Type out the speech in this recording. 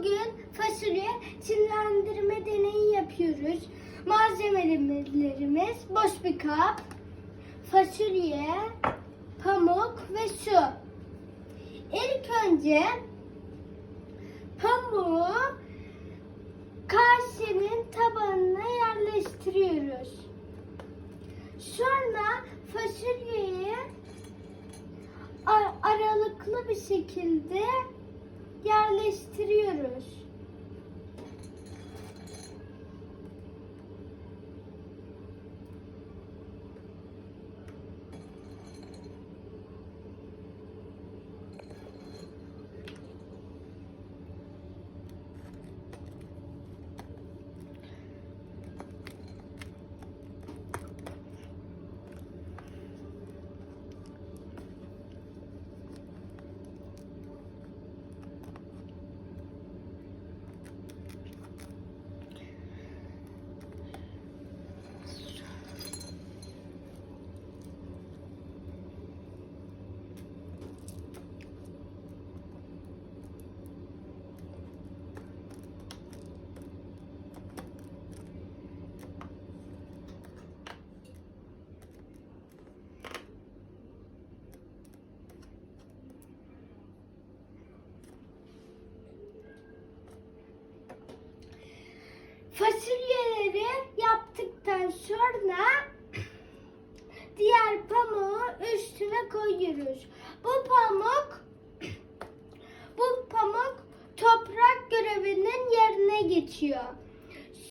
Bugün fasulye çimlendirme deneyi yapıyoruz. Malzemelerimiz boş bir kap, fasulye, pamuk ve su. İlk önce pamuğu kasenin tabanına yerleştiriyoruz. Sonra fasulyeyi aralıklı bir şekilde yerleştiriyoruz. Fasulyeleri yaptıktan sonra diğer pamuğu üstüne koyuyoruz. Bu pamuk bu pamuk toprak görevinin yerine geçiyor.